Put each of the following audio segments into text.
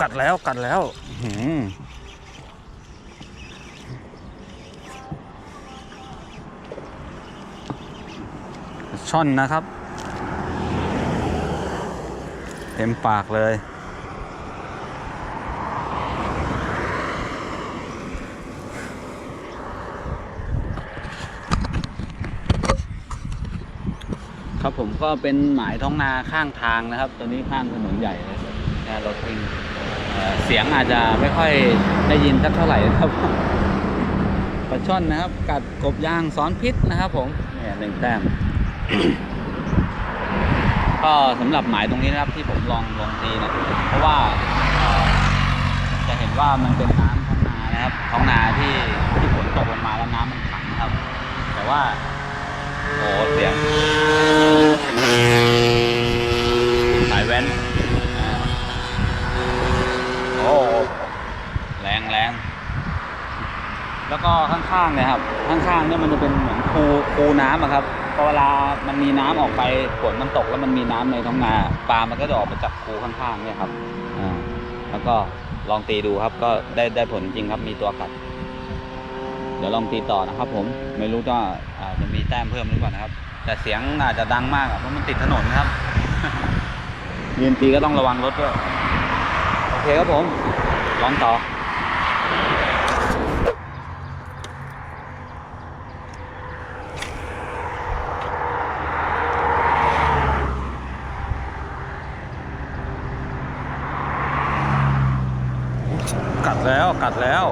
กัดแล้วกัดแล้วอื้อหือช่อนนะครับ เต็มปากเลยครับผมก็เป็นหมายท้องนาข้างทางนะครับตัวนี้ข้างถนนใหญ่เลยนะรถวิ่ง เสียงอาจจะไม่ค่อยได้ยินสักเท่าไหร่นะครับปลาช่อนนะครับ กัดกบยางซ้อนพิษนะครับ ผมเนี่ยหนึ่งแต้มก็สำหรับหมายตรงนี้นะครับที่ผมลองลองตีนี่ยเพราะว่าจะเห็นว่ามันเป็นน้ำท้องนานะครับท้องนาที่ที่ฝนตกลงมาแล้วน้ำมันขังครับ แต่ว่าโอ้เสียงสายแว้น โอ้แรงแรงแล้วก็ข้างๆเนี่ยครับ ข้างๆเนี่ยมันจะเป็นเหมือนคูคูน้ำอะครับพอเวลามันมีน้ำออกไปฝนมันตกแล้วมันมีน้ำในท้องนาปลามันก็จะออกไปจากคูข้างๆเนี่ยครับอ่าแล้วก็ลองตีดูครับ ก็ได้ได้ผลจริงครับมีตัวกัด เดี๋ยวลองตีต่อนะครับ ผมไม่รู้ว่าจะมีแต้มเพิ่มหรือเปล่านะครับ แต่เสียงอาจจะดังมากเพราะมันติดถนนครับยืนตีก็ต้องระวังรถด้วย เคครับผม ลองต่อ กัดแล้วกัดแล้ว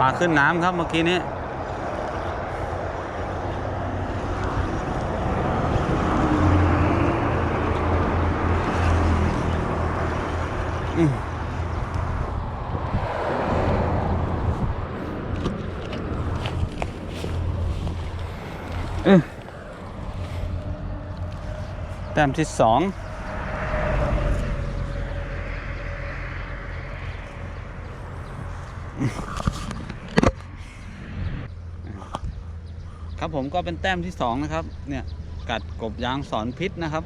ปลาขึ้นน้ำครับเมื่อกี้นี้ ต้มที่สองครับผมก็เป็นแต้มที่สองนะครับ เนี่ยกัดกบยางสอนพิษนะครับ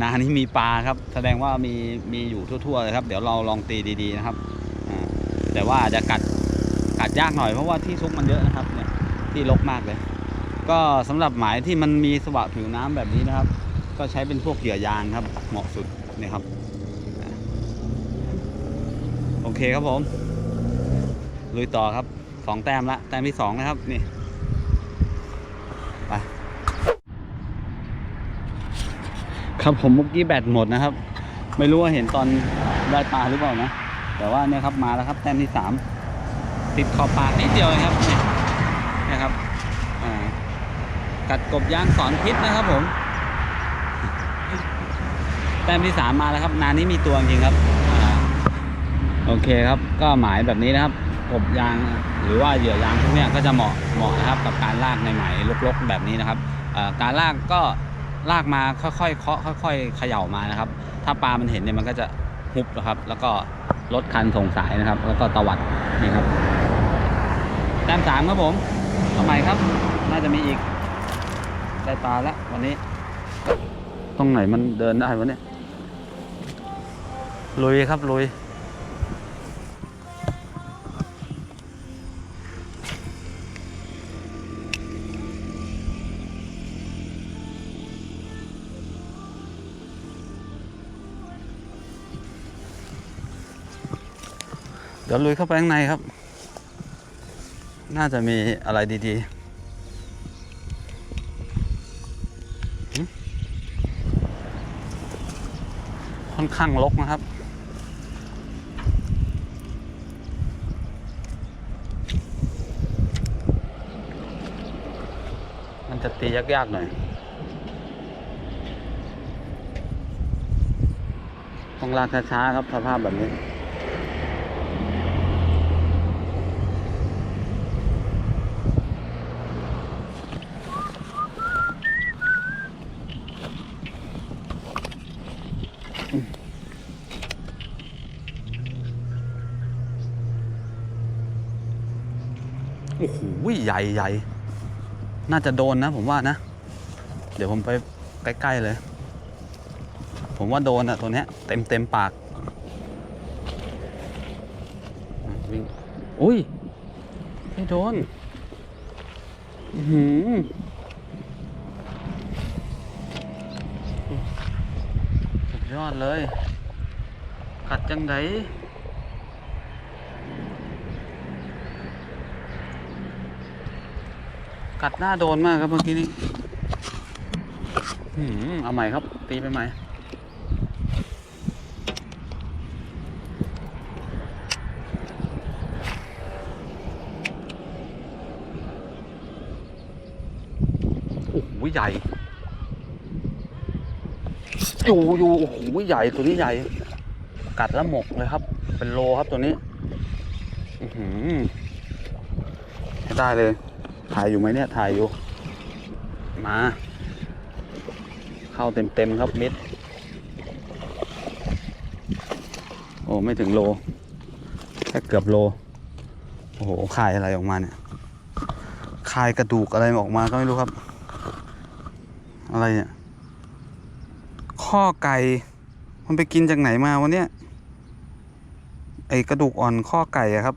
นานี้มีปลาครับ แสดงว่ามีมีอยู่ทั่วๆเลยครับ เดี๋ยวเราลองตีดีๆนะครับแต่ว่าอาจจะกัดกัดยากหน่อยเพราะว่าที่ซุกมันเยอะนะครับ เนี่ยที่รกมากเลย ก็สำหรับหมายที่มันมีสวะผิวน้ำแบบนี้นะครับ ก็ใช้เป็นพวกเหยื่อยางครับ เหมาะสุดนี่ครับ โอเคครับผมลุยต่อครับสองแต้มละแต้มที่สองนะครับนี่ไปครับผมเมื่อกี้แบตหมดนะครับ ไม่รู้ว่าเห็นตอนได้ปลาหรือเปล่านะ แต่ว่าเนี่ยครับมาแล้วครับ แต้มที่สามติดขอบปากนิดเดียวครับเนี่ยเนี่ยครับอ่า กัดกบย่างสอนพิษนะครับผม แต้มที่สามมาแล้วครับ นานนี้มีตัวจริงครับโอเคครับ ก็หมายแบบนี้นะครับกบยางหรือว่าเหยื่อยางพวกนี้ก็จะเหมาะเหมาะนะครับ กับการลากในหมลกๆแบบนี้นะครับการลากก็ลากมาค่อยๆเคาะค่อย ๆ เขย่ามานะครับ ถ้าปลามันเห็นเนี่ยมันก็จะฮุบนะครับ แล้วก็ลดคันส่งสายนะครับ แล้วก็ตวัดนี่ครับแต้มสามครับผมทำไมครับ น่าจะมีอีก ได้ปลาแล้ววันนี้ ตรงไหนมันเดินได้วะเนี่ย ลุยครับลุย เดี๋ยวลุยเข้าไปข้างในครับ น่าจะมีอะไรดี ๆ ค่อนข้างลกนะครับ มันจะตียากๆหน่อย ต้องลากช้าๆครับสภาพแบบนี้ โอ้โหใหญ่ใหญ่น่าจะโดนนะ ผมว่านะ เดี๋ยวผมไปใกล้ๆเลย ผมว่าโดนอะตัวเนี้ยเต็มเต็มปากวิ่งอุ้ยไม่โดนหือสุดยอดเลย กัดจังได กัดหน้าโดนมากครับเมื่อกี้นี้หือเอาใหม่ครับ ตีไปใหม่โอ้โหใหญ่ อยู่อยู่โอ้โหใหญ่ตัวนี้ใหญ่ กัดแล้วหมกเลยครับ เป็นโลครับตัวนี้ อือหือได้เลย ถ่ายอยู่ไหมเนี่ย ถ่ายอยู่ มา เข้าเต็มเต็มๆครับมิด โอ้ไม่ถึงโล แค่เกือบโล โอ้โหคายอะไรออกมาเนี่ยคายกระดูกอะไรออกมาก็ไม่รู้ครับ อะไรเนี่ย ข้อไก่ มันไปกินจากไหนมาวะเนี่ยไอกระดูกอ่อนข้อไก่อะครับ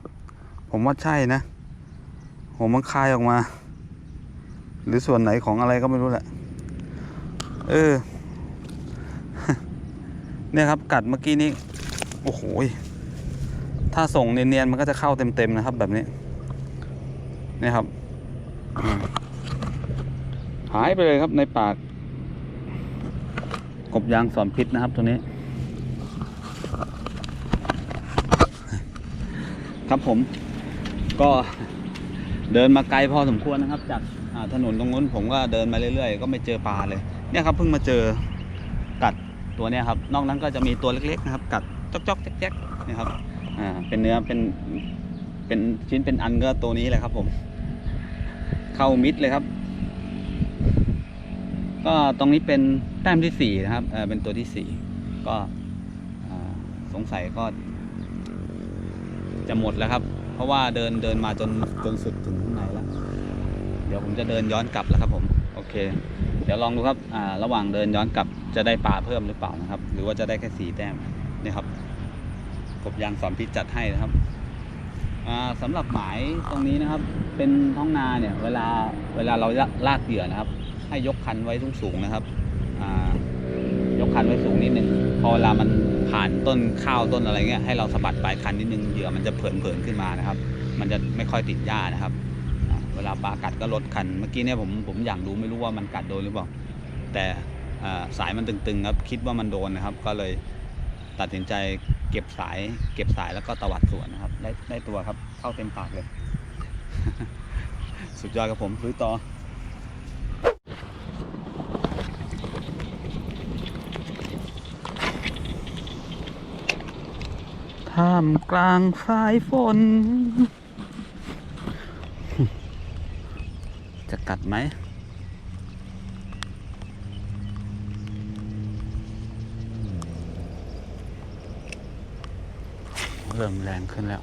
ผมว่าใช่นะ ผมมันคายออกมา หรือส่วนไหนของอะไรก็ไม่รู้แหละ เออ เนี่ยครับกัดเมื่อกี้นี้ โอ้โห ถ้าส่งเนียนๆมันก็จะเข้าเต็มๆนะครับ แบบนี้ เนี่ยครับ หายไปเลยครับในปาก กบยางสอนพิษนะครับ ตัวนี้ ครับผม ก็ เดินมาไกลพอสมควรนะครับ จากถนนตรงนู้นผมก็เดินมาเรื่อยๆ ก็ไม่เจอปลาเลย เนี่ยครับเพิ่งมาเจอกัดตัวเนี้ยครับ นอกนั้นก็จะมีตัวเล็กๆนะครับ กัดจอกๆแจ๊กๆนี่ครับอ่าเป็นเนื้อเป็นเป็นชิ้นเป็นอันก็ตัวนี้แหละครับ ผม เข้ามิดเลยครับ ก็ตรงนี้เป็นแต้มที่สี่นะครับเออเป็นตัวที่สี่ก็สงสัยก็จะหมดแล้วครับ เพราะว่าเดินเดินมาจนจนสุดถึงข้างในแล้วเดี๋ยวผมจะเดินย้อนกลับแล้วครับผมโอเค เดี๋ยวลองดูครับอ่าระหว่างเดินย้อนกลับจะได้ปลาเพิ่มหรือเปล่านะครับ หรือว่าจะได้แค่สีแต้มนี่ครับกบยางสอนพิษจัดให้นะครับอ่าสำหรับหมายตรงนี้นะครับ เป็นท้องนาเนี่ยเวลาเวลาเราลากเหยื่อนะครับ ให้ยกคันไว้สูงๆนะครับอ่า คันไว้สูงนิดนึง พอเวลามันผ่านต้นข้าวต้นอะไรเงี้ยให้เราสะบัดปลายคันนิดนึงเหยื่อมันจะเผินๆขึ้นมานะครับ มันจะไม่ค่อยติดหญ้านะครับ เวลาปลากัดก็ลดคัน เมื่อกี้เนี่ยผมผมอยากรู้ไม่รู้ว่ามันกัดโดนหรือเปล่า แต่สายมันตึงๆครับคิดว่ามันโดนนะครับ ก็เลยตัดสินใจเก็บสายเก็บสายแล้วก็ตวัดสวนนะครับ ได้ได้ตัวครับเข้าเต็มปากเลย สุดยอดครับผมลุยต่อ ท่ามกลางสายฝน จะกัดไหม เริ่มแรงขึ้นแล้ว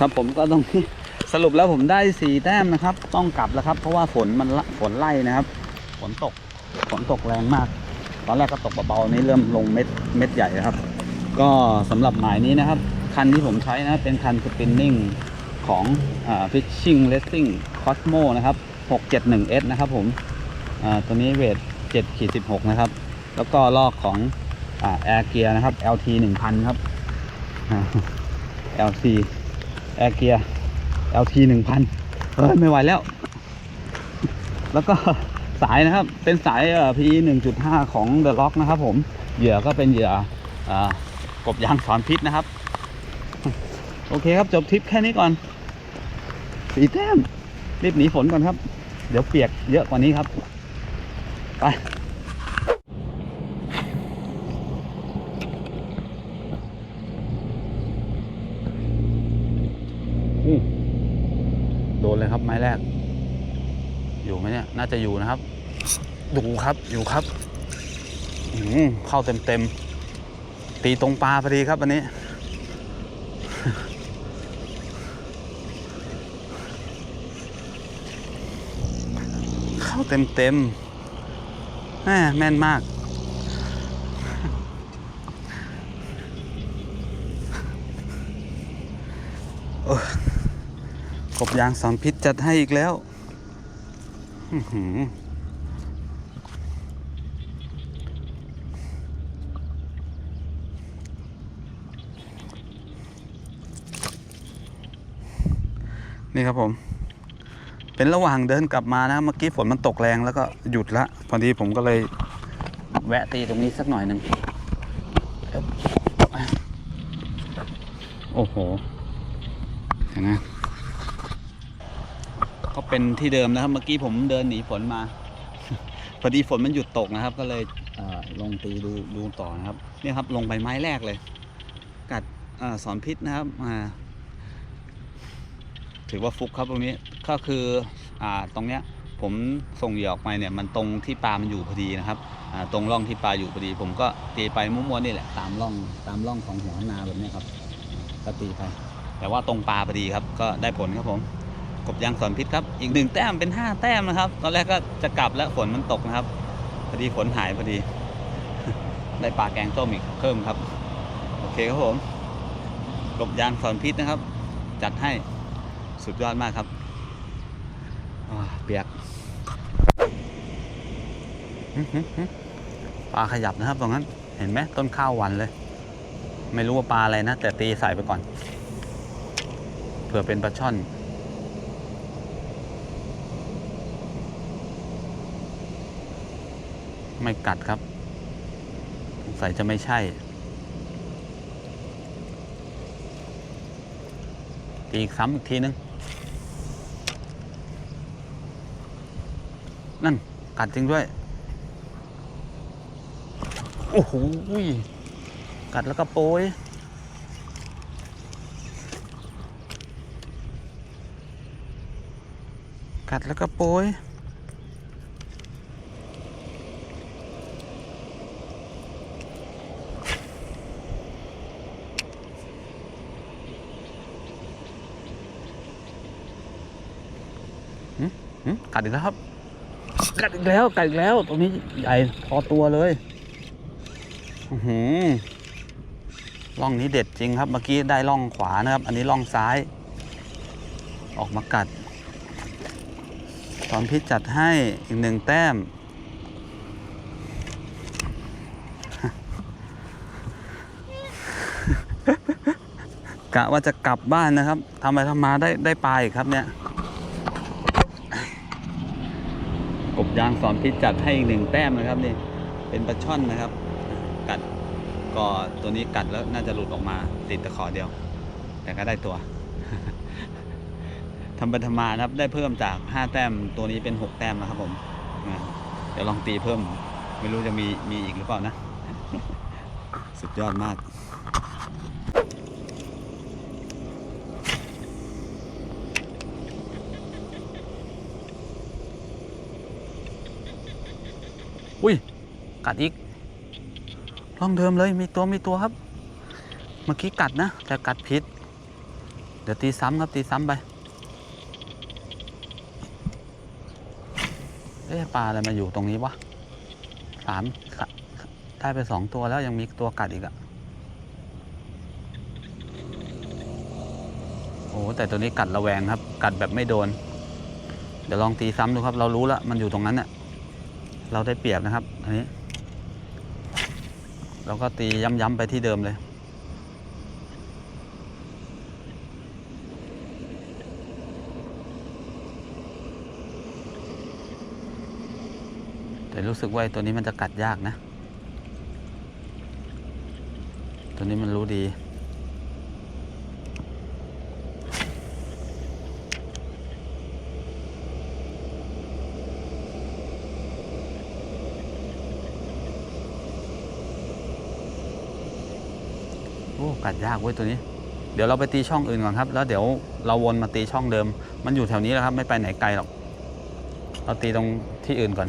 ครับผมก็ต้องสรุปแล้วผมได้สี่แต้มนะครับ ต้องกลับแล้วครับ เพราะว่าฝนมันฝนไล่นะครับ ฝนตกฝนตกแรงมาก ตอนแรกก็ตกเบาๆนี่เริ่มลงเม็ดเม็ดใหญ่ครับ ก็สำหรับหมายนี้นะครับ คันที่ผมใช้นะเป็นคันสปินนิ่งของอ่า Fishing Racing Cosmo นะครับ 671S นะครับผมตัวนี้เวท7ขีด16 นะครับ แล้วก็ลอกของแอ่า Air Gear นะครับ LT 1000 ครับ แอ่า LT Air Gear LT 1000เฮ้ยไม่ไหวแล้ว แล้วก็สายนะครับ เป็นสายเอ่อ PE 1.5 ของ The Rock นะครับผม เหยื่อก็เป็นเหยื่ออกบยางสอนพิษนะครับ โอเคครับจบทริปแค่นี้ก่อนสีแต้มรีบหนีฝนก่อนครับ เดี๋ยวเปียกเยอะกว่านี้ครับ ไป อู้โดนเลยครับไม้แรก อยู่ไหมเนี่ย น่า จะอยู่นะครับ ดูครับอยู่ครับอืเข้าเต็มเต็มตีตรงปลาพอดีครับอันนี้เข้าเต็มเต็มแม่แม่นมากโอ้ยกบยางสอนพิษจัดให้อีกแล้ว นี่ครับผม เป็นระหว่างเดินกลับมานะ เมื่อกี้ฝนมันตกแรงแล้วก็หยุดละ พอดีผมก็เลยแวะตีตรงนี้สักหน่อยหนึ่งโอ้โหเห็นไหม เป็นที่เดิมนะครับเมื่อกี้ผมเดินหนีฝนมา พอดีฝนมันหยุดตกนะครับ ก็เลยเลงตีดูดูต่อนะครับเนี่ยครับลงไปไม้แรกเลย กัดอสอนพิษนะครับอ่าถือว่าฟุกครับตรงนี้ก็คืออตรงเนี้ยผมส่งเหยื่อออกไปเนี่ยมันตรงที่ปลามันอยู่พอดีนะครับตรงร่องที่ปลาอยู่พอดี ผมก็ตีไปมั่วๆนี่แหละตามร่องตามร่องของหัวนาแบบนี้ครับก็ตีไป แต่ว่าตรงปลาพอดีครับก็ได้ผลครับผม บยางสอนพิษครับ อีกหนึ่งแต้มเป็นห้าแต้มนะครับ ตอนแรกก็จะกลับแล้วฝนมันตกนะครับ พอดีฝนหายพอดี ได้ปลาแกงส้มอีกเพิ่มครับ โอเคครับผมกบยางสอนพิษนะครับ จัดให้สุดยอดมากครับเปียกปลาขยับนะครับตรงนั้น เห็นไหมต้นข้าววันเลย ไม่รู้ว่าปลาอะไรนะ แต่ตีใส่ไปก่อนเผื่อเป็นปลาช่อน ไม่กัดครับสงสัยจะไม่ใช่ ตีซ้ำอีกทีนึง นั่น กัดจริงด้วย โอ้โหกัดแล้วก็โปยกัดแล้วก็โปยหึ กัดอีกแล้วครับ กัดอีกแล้ว กัดอีกแล้ว ตรงนี้ใหญ่พอตัวเลยอื้อหือร่องนี้เด็ดจริงครับ เมื่อกี้ได้ร่องขวานะครับ อันนี้ร่องซ้าย ออกมากัด ตอนพิษจัดให้อีกหนึ่งแต้ม กะว่าจะกลับบ้านนะครับทำไปทำมาได้ได้ปลาอีกครับเนี่ย กบ ยางสอนพิษจัดให้อีกหนึ่งแต้มนะครับนี่เป็นปลาช่อนนะครับ กัดก็ตัวนี้กัดแล้วน่าจะหลุดออกมาติดตะขอเดียว แต่ก็ได้ตัวทำไปทมานะครับได้เพิ่มจาก 5 แต้มตัวนี้เป็น 6 แต้มนะครับผมเดี๋ยวลองตีเพิ่ม ไม่รู้จะมีมีอีกหรือเปล่านะ สุดยอดมาก อุ้ย กัดอีกร่องเดิมเลยมีตัวมีตัวครับ เมื่อกี้กัดนะ แต่กัดพิษเดี๋ยวตีซ้ำครับตีซ้ำไปเอ๊ะปลาอะไรมาอยู่ตรงนี้วะสามได้ไปสองตัวแล้วยังมีตัวกัดอีกอะโอ้แต่ตัวนี้กัดระแวงครับ กัดแบบไม่โดน เดี๋ยวลองตีซ้ำดูครับ เรารู้แล้วมันอยู่ตรงนั้นเน่ะ เราได้เปรียบนะครับ อันนี้ เราก็ตีย้ำๆไปที่เดิมเลย แต่รู้สึกว่าตัวนี้มันจะกัดยากนะ ตัวนี้มันรู้ดี กัดยากเว้ยตัวนี้ เดี๋ยวเราไปตีช่องอื่นก่อนครับ แล้วเดี๋ยวเราวนมาตีช่องเดิม มันอยู่แถวนี้แหละครับ ไม่ไปไหนไกลหรอก เราตีตรงที่อื่นก่อน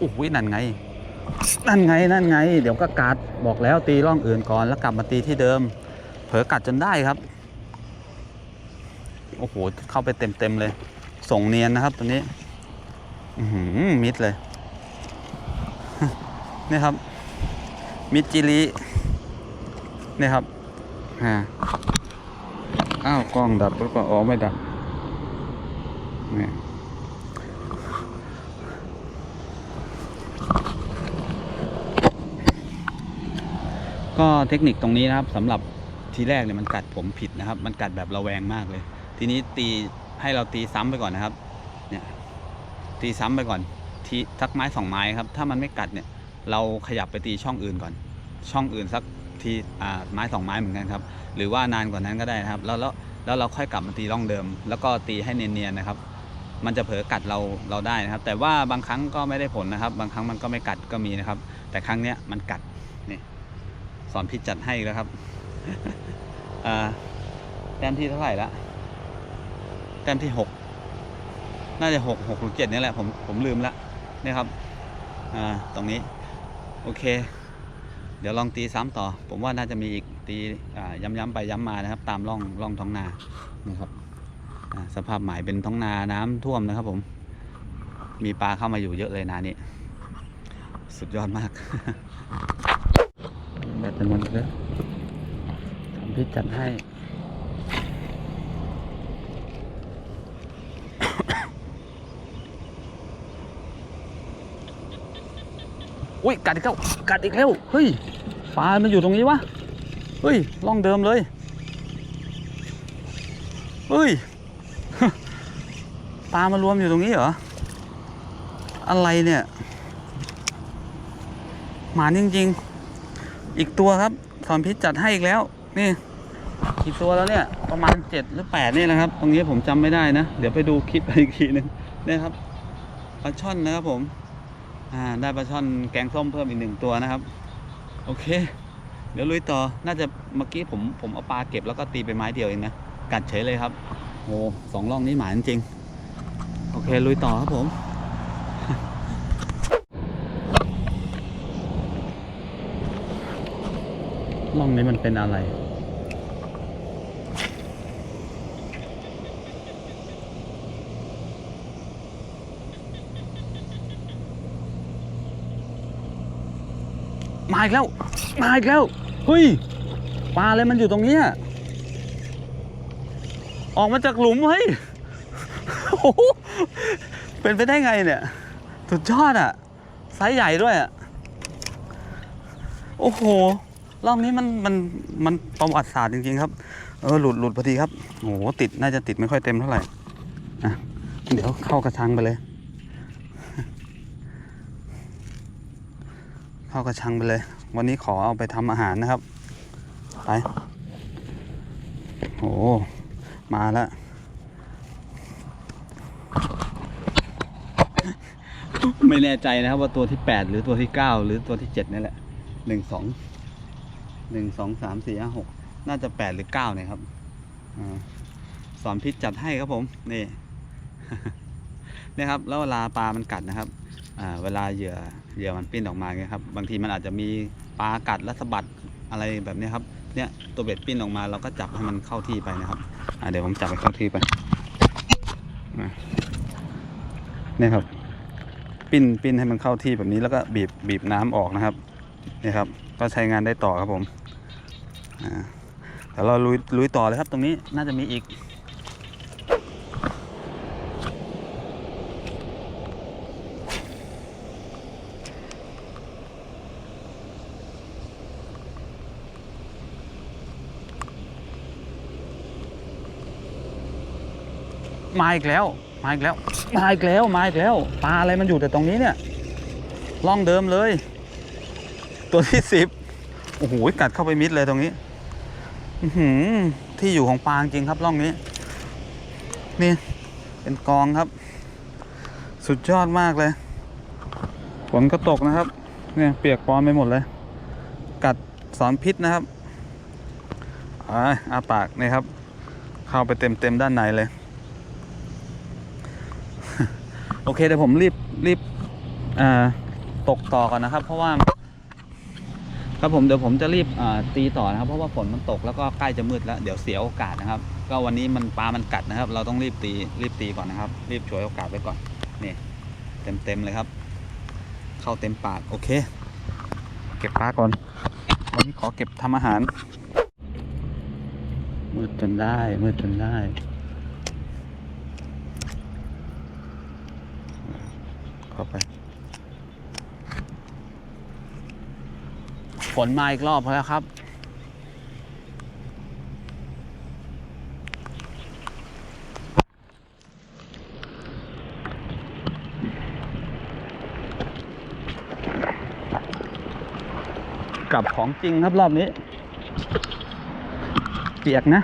โอ้โหนั่นไง นั่นไงนั่นไง เดี๋ยวก็กัดบอกแล้วตีร่องอื่นก่อนแล้วกลับมาตีที่เดิม เผลอกัดจนได้ครับ โอ้โห เข้าไปเต็มเต็มเลย ส่งเนียนนะครับตัวนี้หือมิดเลย นี่ครับ มิดจิรินี่ครับอ่าอ้าว กล้องดับหรือเปล่าอ๋อไม่ดับนี่ ก็เทคนิคตรงนี้นะครับสำหรับทีแรกเนี่ยมันกัดผมผิดนะครับ มันกัดแบบระแวงมากเลย ทีนี้ตีให้เราตีซ้ำไปก่อนนะครับ เนี่ยตีซ้ำไปก่อน ทีทักไม้สองไม้ครับ ถ้ามันไม่กัดเนี่ย เราขยับไปตีช่องอื่นก่อน ช่องอื่นสักทีอ่าไม้สองไม้เหมือนกันครับ หรือว่านานกว่านั้นก็ได้นะครับ แล้วแล้วแล้วเราค่อยกลับมาตีร่องเดิม แล้วก็ตีให้เนียนๆนะครับ มันจะเผลอกัดเราเราได้นะครับ แต่ว่าบางครั้งก็ไม่ได้ผลนะครับ บางครั้งมันก็ไม่กัดก็มีนะครับ แต่ครั้งเนี้ยมันกัดนี่ สอนพิจัดให้แล้วครับแต้มที่เท่าไหร่ละแต้มที่หกน่าจะหกหกหรือเจ็ดนี่แหละผมผมลืมละนี่ครับอ่าตรงนี้โอเค เดี๋ยวลองตีซ้ำต่อ ผมว่าน่าจะมีอีกตีอ่าย้ำๆไปย้ำมานะครับ ตามร่องร่องท้องนานี่ครับอ่าสภาพหมายเป็นท้องนาน้ำท่วมนะครับ ผม มีปลาเข้ามาอยู่เยอะเลยนานี้ สุดยอดมาก แบตจะหมดแล้วทำพิจัดให้อุ้ยกัดอีกแล้วกัดอีกแล้วเฮ้ยปลามันอยู่ตรงนี้วะเฮ้ยล่องเดิมเลยเฮ้ยปลามารวมอยู่ตรงนี้เหรออะไรเนี่ยหมาจริงๆ อีกตัวครับสอนพิษจัดให้อีกแล้ว นี่กี่ตัวแล้วเนี่ย ประมาณเจ็ดหรือแปดนี่แหละครับ ตรงนี้ผมจำไม่ได้นะ เดี๋ยวไปดูคลิปอีกทีหนึงนี่ครับปลาช่อนนะครับผม อ่า ได้ปลาช่อนแกงส้มเพิ่มอีกหนึ่งตัวนะครับ โอเค เดี๋ยวลุยต่อ น่าจะเมื่อกี้ผมผมเอาปลาเก็บแล้วก็ตีไปไม้เดียวเองนะ กัดเฉยเลยครับ โอ้สองร่องนี้หมาจริง โอเคลุยต่อครับผม ร่องนี้มันเป็นอะไร มาอีกแล้ว มาอีกแล้ว เฮ้ย ปลาอะไรมันอยู่ตรงเนี้ยออกมาจากหลุมเฮ้ยโอ้เป็นไปได้ไงเนี่ยสุดยอดอะไซส์ใหญ่ด้วยอะ โอ้โห รอบนี้มันมันมันประวัติศาสตร์จริงๆ ครับ เออหลุดหลุดพอดีครับโอ้โหติดน่าจะติดไม่ค่อยเต็มเท่าไหร่อะเดี๋ยวเข้ากระชังไปเลย เข้ากระชังไปเลย วันนี้ขอเอาไปทำอาหารนะครับไปโอ้มาแล้วไม่แน่ใจนะครับว่าตัวที่ 8 หรือตัวที่ 9 หรือตัวที่ 7 นี่แหละหนึ่งสอง หนึ่งสองสามสี่ห้าหกน่าจะ8หรือ9เนี่ยครับอสอนพิษจัดให้ครับผมนี่เนี่ยครับแล้วเวลาปลามันกัดนะครับเวลาเหยื่อเหยื่อมันปิ้นออกมาเงี้ยครับบางทีมันอาจจะมีปลากัดแล้วสะบัดอะไรแบบนี้ครับเนี่ยตัวเบ็ดปิ้นออกมาเราก็จับให้มันเข้าที่ไปนะครับเดี๋ยวผมจับไปเข้าที่ไปเนี่ยครับ ปิ้นปิ้นให้มันเข้าที่แบบนี้แล้วก็บีบบีบน้ำออกนะครับเนี่ยครับ ก็ใช้งานได้ต่อครับผม อ่เราลุยลุยต่อเลยครับตรงนี้น่าจะมีอีกมาอีกแล้ว มาอีกแล้ว มาอีกแล้ว มาอีกแล้ว ปลาอะไรมันอยู่แต่ตรงนี้เนี่ย ล่องเดิมเลย ตัวที่สิบโอ้โห กัดเข้าไปมิดเลยตรงนี้ ที่อยู่ของปลาจริงครับล่องนี้ นี่เป็นกองครับ สุดยอดมากเลย ฝนก็ตกนะครับ เนี่ยเปียกปอนไปหมดเลย กัดสอนพิษนะครับอาอาปากนี่ครับ เข้าไปเต็มเต็มด้านในเลย โอเคเดี๋ยวผมรีบรีบตกต่อก่อนนะครับ เพราะว่า ครับผมเดี๋ยวผมจะรีบตีต่อนะครับ เพราะว่าฝนมันตกแล้วก็ใกล้จะมืดแล้ว เดี๋ยวเสียโอกาสนะครับ ก็วันนี้มันปลามันกัดนะครับ เราต้องรีบตีรีบตีก่อนนะครับ รีบฉวยโอกาสไว้ก่อนนี่เต็มเต็มเลยครับ เข้าเต็มปากโอเค เก็บปลาก่อนวันนี้ขอเก็บทำอาหาร มืดจนได้มืดจนได้เข้าไป นมาอีกรอบแล้วครับ กลับของจริงครับรอบนี้ เปียกนะ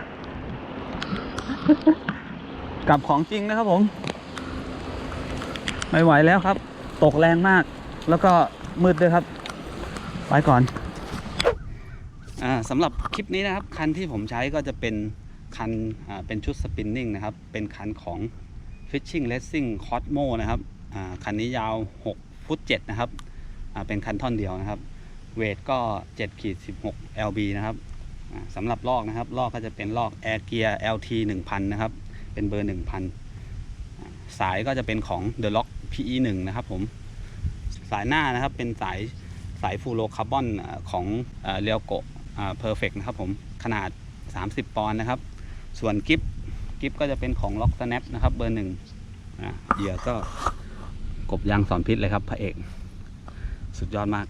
กลับของจริงนะครับผม ไม่ไหวแล้วครับ ตกแรงมาก แล้วก็มืดด้วยครับ ไปก่อนอ่า สำหรับคลิปนี้นะครับ คันที่ผมใช้ก็จะเป็นคันเป็นชุดสปินนิ่งนะครับ เป็นคันของ Fishing Racing Cosmo นะครับคันนี้ยาว 6 ฟุต 7 นะครับ เป็นคันท่อนเดียวนะครับ เวทก็7ขีด16 lb นะครับสำหรับลอกนะครับลอกก็จะเป็นลอก Air Gear LT 1000 นะครับ เป็นเบอร์ 1000 สายก็จะเป็นของ The Lock PE 1นะครับผมสายหน้านะครับเป็นสายสายฟูโรคาร์บอนของเรียวโก เพอร์เฟกนะครับผมขนาด 30 ปอนด์นะครับ ส่วนกิฟกิฟก็จะเป็นของล็อกสแนปนะครับเบอร์หนึ่งเหยื่อก็กบยางสอนพิษเลยครับพระเอก สุดยอดมาก